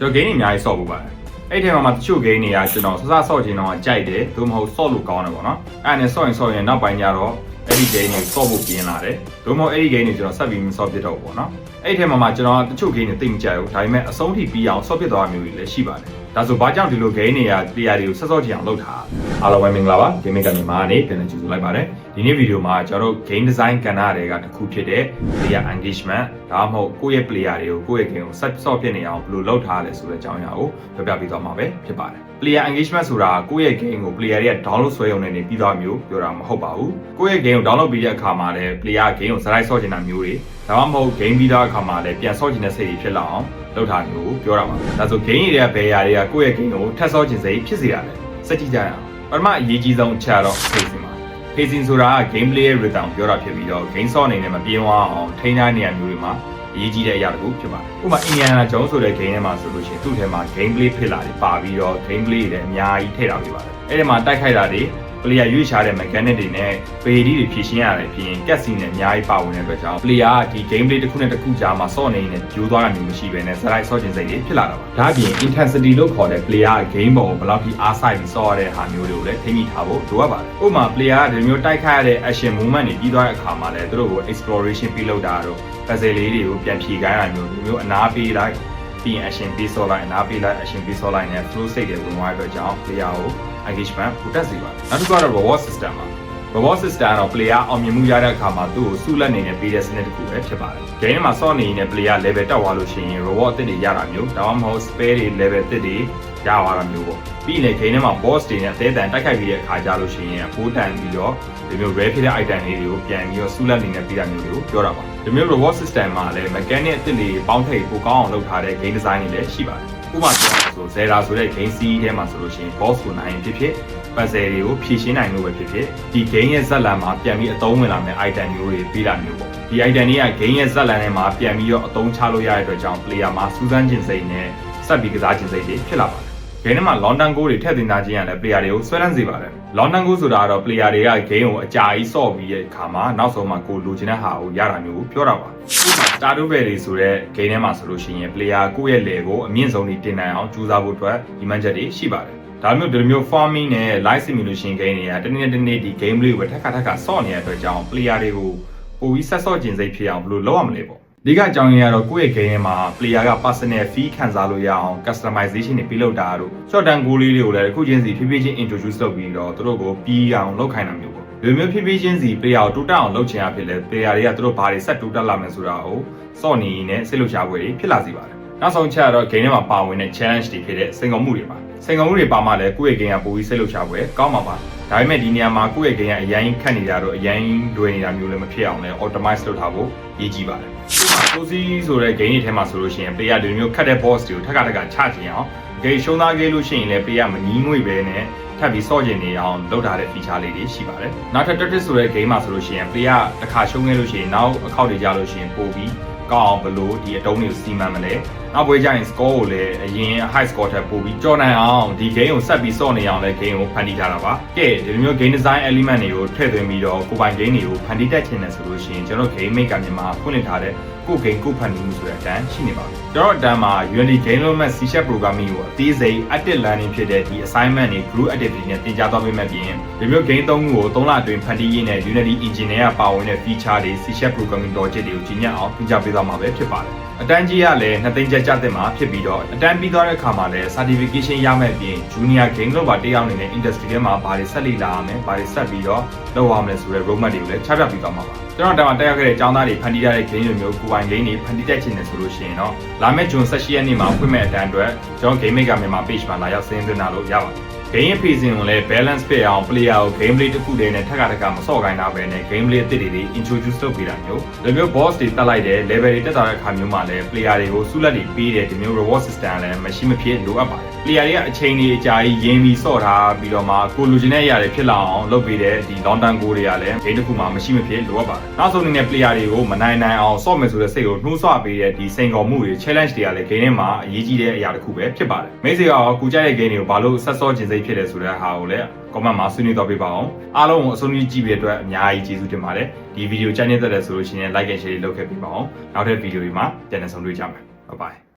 ကျွန်တော် gain တွေအများကြီးဆော့ဖို့ပါတယ်အဲ့ဒီထဲမှာမှတချို့ gain တွေကကျွန်တော်စစဆော့ခြင်းတော့ကြိုက်တယ်သို့မဟုတ်ဆော့လို့ကောင်းတယ်ပေါ့နော်အဲ့ဒါနဲ့ဆော့ရင်ဆော့ရင်နောက်ပိုင်းကျတော့အဲ့ဒီ gain တွေဆော့ဖို့ပြင်းလာတယ်သို့မဟုတ်အဲ့ဒီ gain တွေကျွန်တော်ဆက်ပြီးမဆော့ဖြစ်တော့ဘူးပေါ့နော်အဲ့ဒီထဲမှာမှကျွန်တော်တချို့ gain တွေသိမကြိုက်ဘူးဒါပေမဲ့အဆုံးထိပြီးအောင်ဆော့ဖြစ်သွားတာမျိုးတွေလည်းရှိပါတယ်ဒါဆိုဘာကြောင့်ဒီလို gain တွေက player တွေကိုဆက်ဆော့ချင်အောင်လုပ်ထားအားလုံးပဲမင်္ဂလာပါ gaming ကနေမှာနေပြန်လည်ကြိုဆိုလိုက်ပါတယ်ဒီနေ့ဗီဒီယိုမှာကျွန်တော်တို့ game design ကဏ္ဍတွေကတစ်ခုဖြစ်တဲ့ player engagement ဒါမှမဟုတ်ကိုယ့်ရဲ့ player တွေကိုကိုယ့်ရဲ့ game ကို set soft ဖြစ်နေအောင်ဘယ်လိုလုပ်ထားလဲဆိုတဲ့အကြောင်းအရာကိုပြောပြပေးသွားမှာပဲဖြစ်ပါတယ် player engagement ဆိုတာကိုယ့်ရဲ့ game ကို player တွေက download ဆွဲရုံနဲ့နေပြီးသွားမျိုးပြောတာမဟုတ်ပါဘူးကိုယ့်ရဲ့ game ကို download ပြီးတဲ့အခါမှာလည်း player game ကိုစလိုက်ဆော့ချင်တာမျိုးတွေဒါမှမဟုတ် game ပြီးတဲ့အခါမှာလည်းပြန်ဆော့ချင်တဲ့စိတ်တွေဖြစ်လာအောင်လုပ်ထားမျိုးကိုပြောတာပါဒါဆို game တွေကဘယ်ရာတွေကကိုယ့်ရဲ့ game ကိုထပ်ဆော့ချင်စိတ်ဖြစ်စေတာလဲစက်ကြည့်ကြရအောင်ပထမအရေးကြီးဆုံးအချက်တော့ pacing ပါ pacing ဆိုတာက gameplay ရဲ့ rhythm ပြောတာဖြစ်ပြီးတော့ game ဆော့အနေနဲ့မပြေးသွားအောင်ထိန်းထားနေရမျိုးတွေမှာအရေးကြီးတဲ့အရာတစ်ခုဖြစ်ပါတယ်။ဥပမာ Indiana Jones ဆိုတဲ့ game ထဲမှာဆိုလို့ရှိရင်သူ့ထဲမှာ gameplay ဖြစ်လာတယ်ပါပြီးတော့ gameplay တွေလည်းအများကြီးထည့်ထားပေးပါတယ်။အဲ့ဒီမှာတိုက်ခိုက်တာတွေ player ရွေးချတဲ့ mechanic တွေနဲ့ payD တွေဖြည့်ရှင်းရတယ်ဖြစ်ရင် cutscene နဲ့အများကြီးပါဝင်တဲ့အတွက်ကြောင့် player ကဒီ gameplay တစ်ခုနဲ့တစ်ခုကြားမှာဆော့နေနေဂျိုးသွားတာမျိုးမရှိဘဲနဲ့စလိုက်ဆော့ကျင်စိတ်တွေဖြစ်လာတာပါဒါအပြင် intensity လို့ခေါ်တဲ့ player က game ပေါ်ကိုဘယ်လောက်ထိအားစိုက်ပြီးဆော့ရတဲ့ဟာမျိုးတွေကိုလည်းထိမိထားဖို့လိုအပ်ပါတယ်ဥပမာ player ကဒီမျိုးတိုက်ခိုက်ရတဲ့ action movement တွေပြီးသွားတဲ့အခါမှာလည်းသူတို့ကို exploration ပြုလုပ်တာတော့ puzzle လေးတွေကိုပြန်ဖြေခိုင်းတာမျိုးဒီမျိုးအနာပေးလိုက် ပြီးရင် action ပေးဆော့လိုက်အနာပေးလိုက် action ပေးဆော့လိုက်နဲ့ flow state တွေဝင်သွားတဲ့အတွက်ကြောင့် player ကို engagement ပိုတက်စေပါတယ်နောက်တစ်ခုကတော့ reward system ပါ reward system ကတော့ player အောင်မြင်မှုရတဲ့အခါမှာသူ့ကိုစုလက်နေနဲ့ပေးတဲ့စနစ်တစ်ခုပဲဖြစ်ပါတယ်။ game မှာဆော့နေရင် player level တက်သွားလို့ရှိရင် reward အသစ်တွေရတာမျိုးဒါမှမဟုတ် spare တွေ level အသစ်တွေရသွားတာမျိုးပေါ့။ပြီးရင် game ထဲမှာ boss တွေနဲ့အသေးအတန်တိုက်ခိုက်ပြီးတဲ့အခါကြလို့ရှိရင်အဖိုးတန်ပြီးတော့ ဒီမျိုး rare ဖြစ်တဲ့ item လေးတွေကိုပြန်ပြီးတော့စုလက်နေနဲ့ပေးတာမျိုးတွေကိုပြောတာပါ။ဒီမျိုး reward system မှာလည်း mechanic အသစ်တွေပေါင်းထည့်ပိုကောင်းအောင်လုပ်ထားတဲ့ game design တွေလည်းရှိပါတယ်။ဥပမာပြောရဆို Zelda ဆိုတဲ့ game series ထဲမှာဆိုလို့ရှိရင် boss ကိုနိုင်ရင်ဖြစ်ဖြစ် puzzle တွေကိုဖြည့်ရှင်းနိုင်လို့ပဲဖြစ်ဖြစ်ဒီ game ရဲ့ဇက်လန်မှာပြန်ပြီးအသုံးဝင်လာမယ့် item မျိုးတွေပေးတာမျိုးပေါ့ဒီ item တွေက game ရဲ့ဇက်လန်ထဲမှာပြန်ပြီးတော့အသုံးချလို့ရတဲ့အတွက်ကြောင့် player မှာစူးစမ်းခြင်းစိတ်နဲ့စက်ပြီးကစားခြင်းစိတ်တွေဖြစ်လာပါတယ် game ထဲမှာ long term goal တွေထည့်သွင်းထားခြင်းရလည်း player တွေကိုဆွဲလန်းစေပါတယ် long term goal ဆိုတာကတော့ player တွေက game ကိုအကြာကြီးဆော့ပြီးတဲ့အခါမှာနောက်ဆုံးမှာကိုလိုချင်တဲ့ဟာကိုရတာမျိုးကိုပြောတာပါဥပမာ Stardew Valley ဆိုတဲ့ game ထဲမှာဆိုလို့ရှိရင် player ကိုယ့်ရဲ့ level ကိုအမြင့်ဆုံးကြီးတင်နိုင်အောင်ကြိုးစားဖို့အတွက်ဒီမှန်ချက်တွေရှိပါတယ်ဒါမျိုးဒီလိုမျိုး farming နဲ့ live simulation game တွေကတနေ့တနေ့ဒီ game လေးကိုပဲထပ်ခါထပ်ခါဆော့နေတဲ့အတွက်ကြောင့် player တွေကိုပိုပြီးဆက်ဆော့ကျင်စိတ်ဖြစ်အောင်ဘယ်လိုလုပ်ရမလဲပေါ့ ဒီကအကြောင်းရင်းကတော့ကိုယ့်ရဲ့ game ထဲမှာ player က personal fee ခံစားလို့ရအောင် customization တွေပြုလုပ်တာတို့ short term goal လေးတွေကိုလည်းတစ်ခုချင်းစီဖြည်းဖြည်းချင်း introduce လုပ်ပြီးတော့သူတို့ကိုပြီးအောင်လုပ်ခိုင်းတာမျိုးပေါ့ဒီလိုမျိုးဖြည်းဖြည်းချင်းစီ player ကိုတိုးတက်အောင်လုပ်ချင်ရဖြစ်လဲ player တွေကသူတို့ဘာတွေဆက်တိုးတက်လာမယ်ဆိုတာကိုစော့နေနေစိတ်လှုပ်ရှားပွဲတွေဖြစ်လာစီပါတယ်နောက်ဆုံးချက်ကတော့ game ထဲမှာပါဝင်တဲ့ challenge တွေဖြစ်တဲ့စိန်ခေါ်မှုတွေပါစိန်ခေါ်မှုတွေပါမှလည်းကိုယ့်ရဲ့ game ကပိုပြီးစိတ်လှုပ်ရှားပွဲကောင်းမှာပါဒါပေမဲ့ဒီနေရာမှာကိုယ့်ရဲ့ game ကအရင်ခတ်နေတာတော့အရင်လွယ်နေတာမျိုးလည်းမဖြစ်အောင်လည်း optimize လုပ်ထားဖို့ရည်ကြီးပါတယ် ဥပမာ cozy ဆိုတဲ့ game တွေထဲမှာဆိုလို့ရှိရင် player တွေမျိုးခတ်တဲ့ boss တွေကိုထပ်ခါထပ်ခါချချင်အောင် game ရှုံးသားခဲ့လို့ရှိရင်လည်း player မငီးငွေပဲနဲ့ထပ်ပြီးစော့ကျင်နေအောင်လုပ်ထားတဲ့ feature လေးတွေရှိပါတယ်နောက်ထပ် Tetris ဆိုတဲ့ game မှာဆိုလို့ရှိရင် player တစ်ခါရှုံးခဲ့လို့ရှိရင်နောက်အခောက်တွေကြလို့ရှိရင်ပို့ပြီးကောင်းအောင်ဘလို့ဒီအတုံးတွေကိုစီမံမလဲ နောက်ပွဲကျရင် score ကိုလည်းအရင် high score ထက်ပိုပြီးကြော်နိုင်အောင်ဒီ game ကိုဆက်ပြီးစော့နေအောင်လည်း game ကိုဖန်တီးထားတာပါကဲဒီလိုမျိုး game design element တွေကိုထည့်သွင်းပြီးတော့ကိုယ်ပိုင် game တွေကိုဖန်တီးတတ်ချင်တယ်ဆိုလို့ရှိရင်ကျွန်တော် game maker မြန်မာဖွင့်လှစ်ထားတဲ့ကို game ကိုဖန်တီးမှုဆိုတဲ့အတန်းရှိနေပါဘူးကျွန်တော်အတန်းမှာ Unity Game Development C# programming ကိုအသေးစိတ် active learning ဖြစ်တဲ့ဒီ assignment တွေ group activity နဲ့သင်ကြားသွားပေးမှပြင်ဒီမျိုး game သုံးခုကို3လအတွင်းဖန်တီးရင်းနဲ့ Unity Engine နဲ့ပါဝင်တဲ့ feature တွေ C# programming logic တွေကိုကြီးညက်အောင်သင်ကြားပေးသွားမှာပဲဖြစ်ပါတယ် အတန်းကြီးကလည်းနှစ်သိန်းကျပ်ကျတဲ့မှာဖြစ်ပြီးတော့အတန်းပြီးသွားတဲ့အခါမှာလည်း certification ရမယ့်ပြင် junior game developer တယောက်အနေနဲ့ industry ထဲမှာဘာတွေဆက်လေ့လာရမလဲဘာတွေဆက်ပြီးတော့လုပ်ရမလဲဆိုတဲ့ roadmap တွေကိုလည်းချပြပြီးသွားမှာပါကျွန်တော်တောင်တက်ရောက်ခဲ့တဲ့ကျောင်းသားတွေဖန်တီးရတဲ့ game တွေမျိုးကိုယ်ပိုင် game တွေဖန်တီးတတ်ချင်တယ်ဆိုလို့ရှိရင်တော့လာမယ့် June 18ရက်နေ့မှာဖွင့်မဲ့အတန်းအတွက်ကျွန်တော် game maker မြန်မာ page မှာလာရောက်ဆင်းသွင်းတာလို့ရပါတယ် game phasing ကိုလည်း balance ဖြစ်အောင် player ကို gameplay တစ်ခုတည်းနဲ့ထပ်ခါတခါမဆော့ခိုင်းတာပဲနဲ့ gameplay အသစ်တွေတွေ introduce လုပ်ပေးတာမျိုးဒီမျိုး boss တွေတက်လိုက်တယ် level တွေတက်သွားတဲ့အခါမျိုးမှာလည်း player တွေကိုစုလက်တွေပေးတယ်ဒီမျိုး reward system လည်းမရှိမဖြစ်လိုအပ်ပါတယ် player တွေကအချိန်ကြီးအကြာကြီးရင်းပြီးဆော့ထားပြီးတော့မှကိုလိုချင်တဲ့အရာတွေဖြစ်လာအောင်လုပ်ပေးတဲ့ဒီ long term goal တွေကလည်း game တစ်ခုမှမရှိမဖြစ်လိုအပ်ပါတယ်နောက်ဆုံးအနေနဲ့ player တွေကိုမနိုင်နိုင်အောင်ဆော့မယ်ဆိုတဲ့စိတ်ကိုနှိုးဆွပေးတဲ့ဒီစိန်ခေါ်မှုတွေ challenge တွေကလည်း game ထဲမှာအရေးကြီးတဲ့အရာတစ်ခုပဲဖြစ်ပါတယ်မိတ်ဆွေရောကူကြတဲ့ game တွေကိုဘာလို့ဆက်ဆော့ခြင်းစိတ်ဖြစ်လဲဆိုတဲ့ဟာကိုလည်း comment မှာဆွေးနွေးတော့ပေးပါအောင်အားလုံးကိုအဆုံးထိကြည့်ပြီးတဲ့အတွက်အများကြီးကျေးဇူးတင်ပါတယ်ဒီဗီဒီယိုကြိုက်နေတဲ့ဆိုလို့ရှိရင် like and share လုပ်ခဲ့ပေးပါအောင်နောက်ထပ်ဗီဒီယိုတွေမှာပြန်လည်ဆုံတွေ့ကြမယ် bye bye